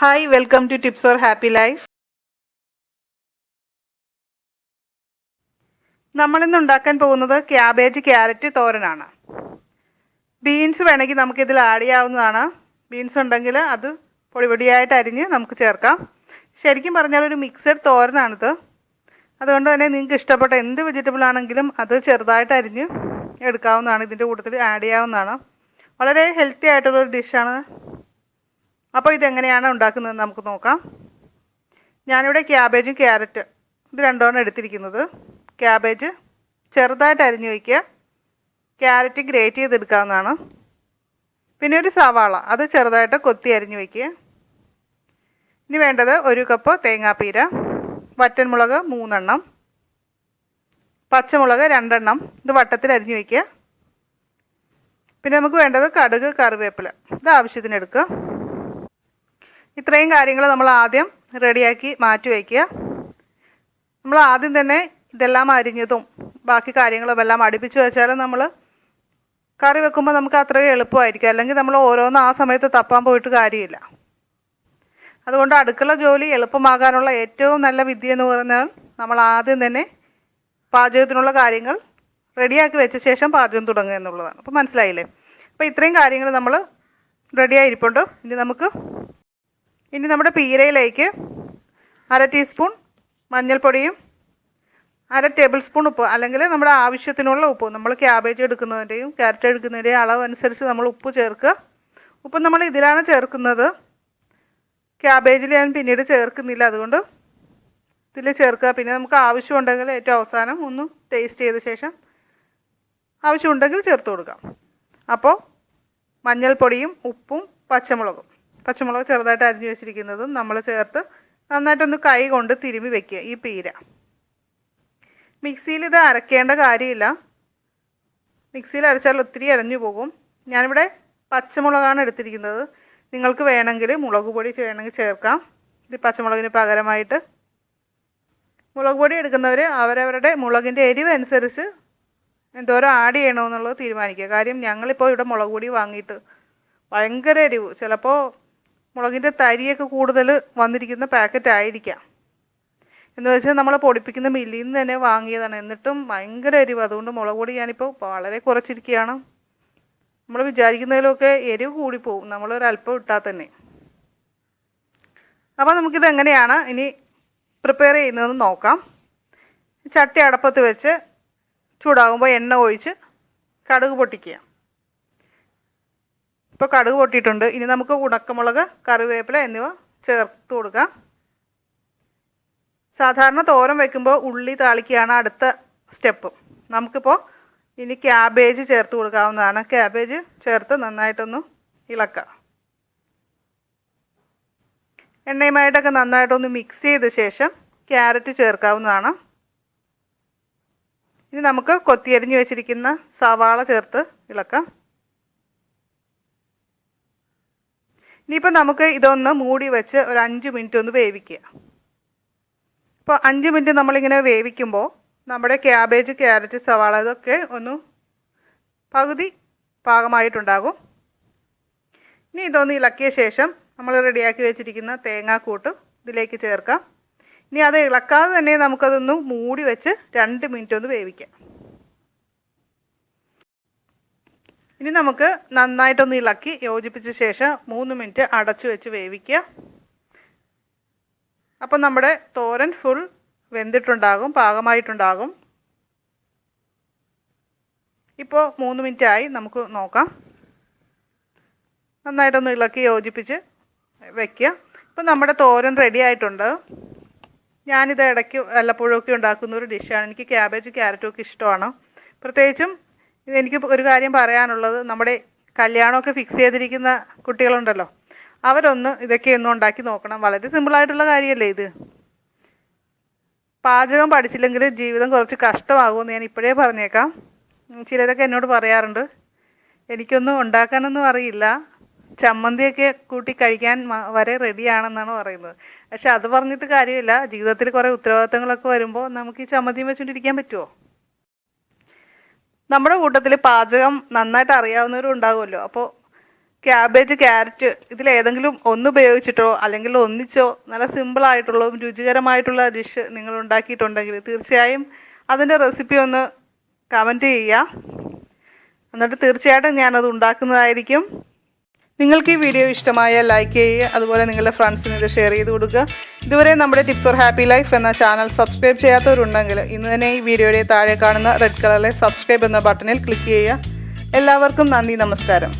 Hi welcome to tips for happy life നമ്മളിന്ന് ഉണ്ടാക്കാൻ പോകുന്നത് ക്യാബേജ് ക്യാരറ്റ് തോരനാണ്. ബീൻസ് വേണമെങ്കിൽ നമുക്കിതിൽ ആഡ് ചെയ്യാവുന്നതാണ്. ബീൻസ് ഉണ്ടെങ്കിൽ അത് പൊടിപൊടിയായിട്ട് അരിഞ്ഞ് നമുക്ക് ചേർക്കാം. ശരിക്കും പറഞ്ഞാൽ ഒരു മിക്സഡ് തോരനാണിത്. അതുകൊണ്ട് തന്നെ നിങ്ങൾക്ക് ഇഷ്ടപ്പെട്ട എന്ത് വെജിറ്റബിൾ ആണെങ്കിലും അത് ചെറുതായിട്ട് അരിഞ്ഞ് എടുക്കാവുന്നതാണ്. ഇതിന്റെ കൂട്ടത്തിൽ ആഡ് ചെയ്യാവുന്നതാണ്. വളരെ ഹെൽത്തി ആയിട്ടുള്ളൊരു ഡിഷാണ് അപ്പോൾ ഇതെങ്ങനെയാണ് ഉണ്ടാക്കുന്നത് നമുക്ക് നോക്കാം. ഞാനിവിടെ ക്യാബേജും ക്യാരറ്റ് ഇത് രണ്ടോണം എടുത്തിരിക്കുന്നത്. ക്യാബേജ് ചെറുതായിട്ട് അരിഞ്ഞു വയ്ക്കുക. ക്യാരറ്റ് ഗ്രേറ്റ് ചെയ്തെടുക്കാവുന്നതാണ്. പിന്നെ ഒരു സവാള അത് ചെറുതായിട്ട് കൊത്തി അരിഞ്ഞു വയ്ക്കുക. ഇനി വേണ്ടത് ഒരു കപ്പ് തേങ്ങാപ്പീര വറ്റൻമുളക് മൂന്നെണ്ണം പച്ചമുളക് രണ്ടെണ്ണം ഇത് വട്ടത്തിൽ അരിഞ്ഞു വയ്ക്കുക. പിന്നെ നമുക്ക് വേണ്ടത് കടുക് കറിവേപ്പില ഇത് ആവശ്യത്തിന് എടുക്കുക ഇത്രയും കാര്യങ്ങൾ നമ്മൾ ആദ്യം റെഡിയാക്കി മാറ്റി വയ്ക്കുക. നമ്മൾ ആദ്യം തന്നെ ഇതെല്ലാം അരിഞ്ഞതും ബാക്കി കാര്യങ്ങളും എല്ലാം അടുപ്പിച്ച് വെച്ചാൽ നമ്മൾ കറി വെക്കുമ്പോൾ നമുക്ക് അത്രയും എളുപ്പമായിരിക്കും. അല്ലെങ്കിൽ നമ്മൾ ഓരോന്ന് ആ സമയത്ത് തപ്പാൻ പോയിട്ട് കാര്യമില്ല. അതുകൊണ്ട് അടുക്കള ജോലി എളുപ്പമാകാനുള്ള ഏറ്റവും നല്ല വിദ്യ എന്ന് പറഞ്ഞാൽ നമ്മൾ ആദ്യം തന്നെ പാചകത്തിനുള്ള കാര്യങ്ങൾ റെഡിയാക്കി വെച്ച ശേഷം പാചകം തുടങ്ങുക എന്നുള്ളതാണ്. അപ്പോൾ മനസ്സിലായില്ലേ? അപ്പോൾ ഇത്രയും കാര്യങ്ങൾ നമ്മൾ റെഡിയായിരിപ്പുണ്ട്. ഇനി നമുക്ക് ഇനി നമ്മുടെ പീരയിലേക്ക് അര ടീസ്പൂൺ മഞ്ഞൾപ്പൊടിയും അര ടേബിൾ സ്പൂൺ ഉപ്പ് അല്ലെങ്കിൽ നമ്മുടെ ആവശ്യത്തിനുള്ള ഉപ്പ്. നമ്മൾ ക്യാബേജ് എടുക്കുന്നതിന്റെയും ക്യാരറ്റ് എടുക്കുന്നതിന്റെയും അളവ് അനുസരിച്ച് നമ്മൾ ഉപ്പ് ചേർക്കുക. ഉപ്പ് നമ്മൾ ഇതിലാണ് ചേർക്കുന്നത്. ക്യാബേജിൽ ഞാൻ പിന്നീട് ചേർക്കുന്നില്ല. അതുകൊണ്ട് ഇതിൽ ചേർക്കുക. പിന്നെ നമുക്ക് ആവശ്യമുണ്ടെങ്കിൽ ഏറ്റവും അവസാനം ഒന്ന് ടേസ്റ്റ് ചെയ്ത ശേഷം ആവശ്യമുണ്ടെങ്കിൽ ചേർത്ത് കൊടുക്കാം. അപ്പോൾ മഞ്ഞൾപ്പൊടിയും ഉപ്പും പച്ചമുളകും. പച്ചമുളക് ചെറുതായിട്ട് അരിഞ്ഞു വെച്ചിരിക്കുന്നതും നമ്മൾ ചേർത്ത് നന്നായിട്ടൊന്ന് കൈ കൊണ്ട് തിരുമി വെക്കുക ഈ പീര. മിക്സിയിൽ ഇത് അരക്കേണ്ട കാര്യമില്ല. മിക്സിയിൽ അരച്ചാൽ ഒത്തിരി അരഞ്ഞു പോകും. ഞാനിവിടെ പച്ചമുളകാണ് എടുത്തിരിക്കുന്നത്. നിങ്ങൾക്ക് വേണമെങ്കിൽ മുളക് പൊടി വേണമെങ്കിൽ ചേർക്കാം. ഇത് പച്ചമുളകിന് പകരമായിട്ട്. മുളക് പൊടി എടുക്കുന്നവർ അവരവരുടെ മുളകിന്റെ എരിവ് അനുസരിച്ച് എന്തോരം ആഡ് ചെയ്യണമെന്നുള്ളത് തീരുമാനിക്കുക. കാര്യം ഞങ്ങളിപ്പോൾ ഇവിടെ മുളക് പൊടി വാങ്ങിയിട്ട് ഭയങ്കര എരിവ്. ചിലപ്പോൾ മുളകിന്റെ തരിയൊക്കെ കൂടുതൽ വന്നിരിക്കുന്ന പാക്കറ്റ് ആയിരിക്കാം. എന്ന് വെച്ചാൽ നമ്മൾ പൊടിപ്പിക്കുന്ന മില്ലിൽ നിന്ന് തന്നെ വാങ്ങിയതാണ്. എന്നിട്ടും ഭയങ്കര എരിവ്. അതുകൊണ്ട് മുളക് പൊടി ഞാനിപ്പോൾ വളരെ കുറച്ചിരിക്കുകയാണ്. നമ്മൾ വിചാരിക്കുന്നതിലൊക്കെ എരിവ് കൂടിപ്പോവും. നമ്മളൊരല്പം ഇട്ടാൽ തന്നെ. അപ്പോൾ നമുക്കിത് എങ്ങനെയാണ് ഇനി പ്രിപ്പയർ ചെയ്യുന്നതെന്ന് നോക്കാം. ചട്ടി അടപ്പത്ത് വെച്ച് ചൂടാകുമ്പോൾ എണ്ണ ഒഴിച്ച് കടുക് പൊട്ടിക്കുക. ഇപ്പോൾ കടുക് പൊട്ടിയിട്ടുണ്ട്. ഇനി നമുക്ക് ഉണക്കമുളക് കറിവേപ്പില എന്നിവ ചേർത്ത് കൊടുക്കാം. സാധാരണ തോരം വയ്ക്കുമ്പോൾ ഉള്ളി താളിക്കുകയാണ് അടുത്ത സ്റ്റെപ്പ്. നമുക്കിപ്പോൾ ഇനി ക്യാബേജ് ചേർത്ത് കൊടുക്കാവുന്നതാണ്. ക്യാബേജ് ചേർത്ത് നന്നായിട്ടൊന്ന് ഇളക്കുക എണ്ണയുമായിട്ടൊക്കെ നന്നായിട്ടൊന്ന് മിക്സ് ചെയ്ത ശേഷം ക്യാരറ്റ് ചേർക്കാവുന്നതാണ്. ഇനി നമുക്ക് കൊത്തിയരിഞ്ഞ് വെച്ചിരിക്കുന്ന സവാള ചേർത്ത് ഇളക്കാം. ഇനിയിപ്പോൾ നമുക്ക് ഇതൊന്ന് മൂടി വെച്ച് ഒരു അഞ്ച് മിനിറ്റ് ഒന്ന് വേവിക്കുക. അപ്പോൾ അഞ്ച് മിനിറ്റ് നമ്മളിങ്ങനെ വേവിക്കുമ്പോൾ നമ്മുടെ ക്യാബേജ് ക്യാരറ്റ് സവാള ഇതൊക്കെ ഒന്ന് പകുതി പാകമായിട്ടുണ്ടാകും. ഇനി ഇതൊന്ന് ഇളക്കിയ ശേഷം നമ്മൾ റെഡിയാക്കി വെച്ചിരിക്കുന്ന തേങ്ങാക്കൂട്ട് ഇതിലേക്ക് ചേർക്കാം. ഇനി അത് ഇളക്കാതെ തന്നെ നമുക്കതൊന്ന് മൂടി വെച്ച് രണ്ട് മിനിറ്റ് ഒന്ന് വേവിക്കാം. ഇനി നമുക്ക് നന്നായിട്ടൊന്ന് ഇളക്കി യോജിപ്പിച്ച ശേഷം മൂന്ന് മിനിറ്റ് അടച്ചു വെച്ച് വേവിക്കുക. അപ്പം നമ്മുടെ തോരൻ ഫുൾ വെന്തിട്ടുണ്ടാകും പാകമായിട്ടുണ്ടാകും. ഇപ്പോൾ മൂന്ന് മിനിറ്റ് ആയി നമുക്ക് നോക്കാം. നന്നായിട്ടൊന്ന് ഇളക്കി യോജിപ്പിച്ച് വയ്ക്കുക ഇപ്പം നമ്മുടെ തോരൻ റെഡി ആയിട്ടുണ്ട്. ഞാനിത് ഇടയ്ക്ക് വല്ലപ്പോഴൊക്കെ ഉണ്ടാക്കുന്ന ഒരു ഡിഷാണ് എനിക്ക് ക്യാബേജ് ക്യാരറ്റും ഒക്കെ ഇഷ്ടമാണ്. പ്രത്യേകിച്ചും എനിക്ക് ഒരു കാര്യം പറയാനുള്ളത്. നമ്മുടെ കല്യാണമൊക്കെ ഫിക്സ് ചെയ്തിരിക്കുന്ന കുട്ടികളുണ്ടല്ലോ. അവരൊന്ന് ഇതൊക്കെ ഒന്ന് ഉണ്ടാക്കി നോക്കണം. വളരെ സിമ്പിളായിട്ടുള്ള കാര്യമല്ലേ ഇത്. പാചകം പഠിച്ചില്ലെങ്കിൽ ജീവിതം കുറച്ച് കഷ്ടമാകുമെന്ന് ഞാൻ ഇപ്പോഴേ പറഞ്ഞേക്കാം. ചിലരൊക്കെ എന്നോട് പറയാറുണ്ട് എനിക്കൊന്നും ഉണ്ടാക്കാനൊന്നും അറിയില്ല. ചമ്മന്തിയൊക്കെ കൂട്ടി കഴിക്കാൻ വരെ റെഡിയാണെന്നാണ് പറയുന്നത്. പക്ഷെ അത് പറഞ്ഞിട്ട് കാര്യമില്ല. ജീവിതത്തിൽ കുറേ ഉത്തരവാദിത്തങ്ങളൊക്കെ വരുമ്പോൾ നമുക്ക് ഈ ചമ്മന്തിയും വെച്ചുകൊണ്ടിരിക്കാൻ പറ്റുമോ നമ്മുടെ കൂട്ടത്തിൽ പാചകം നന്നായിട്ട് അറിയാവുന്നവരും ഉണ്ടാകുമല്ലോ അപ്പോൾ ക്യാബേജ് ക്യാരറ്റ് ഇതിലേതെങ്കിലും ഒന്ന് ഉപയോഗിച്ചിട്ടോ അല്ലെങ്കിൽ ഒന്നിച്ചോ നല്ല സിമ്പിളായിട്ടുള്ളതും രുചികരമായിട്ടുള്ള ഡിഷ് നിങ്ങൾ ഉണ്ടാക്കിയിട്ടുണ്ടെങ്കിൽ തീർച്ചയായും അതിന്റെ റെസിപ്പി ഒന്ന് കമന്റ് ചെയ്യുക. എന്നിട്ട് തീർച്ചയായിട്ടും ഞാനത് ഉണ്ടാക്കുന്നതായിരിക്കും. നിങ്ങൾക്ക് ഈ വീഡിയോ ഇഷ്ടമായ ലൈക്ക് ചെയ്യുക. അതുപോലെ നിങ്ങളുടെ ഫ്രണ്ട്സിന് ഇത് ഷെയർ ചെയ്ത് കൊടുക്കുക. ഇതുവരെ നമ്മുടെ ടിപ്സ് ഓർ ഹാപ്പി ലൈഫ് എന്ന ചാനൽ സബ്സ്ക്രൈബ് ചെയ്യാത്തവരുണ്ടെങ്കിൽ ഇന്ന് തന്നെ ഈ വീഡിയോയുടെ താഴെ കാണുന്ന റെഡ് കളറിലെ സബ്സ്ക്രൈബ് എന്ന ബട്ടണിൽ ക്ലിക്ക് ചെയ്യുക. എല്ലാവർക്കും നന്ദി നമസ്കാരം.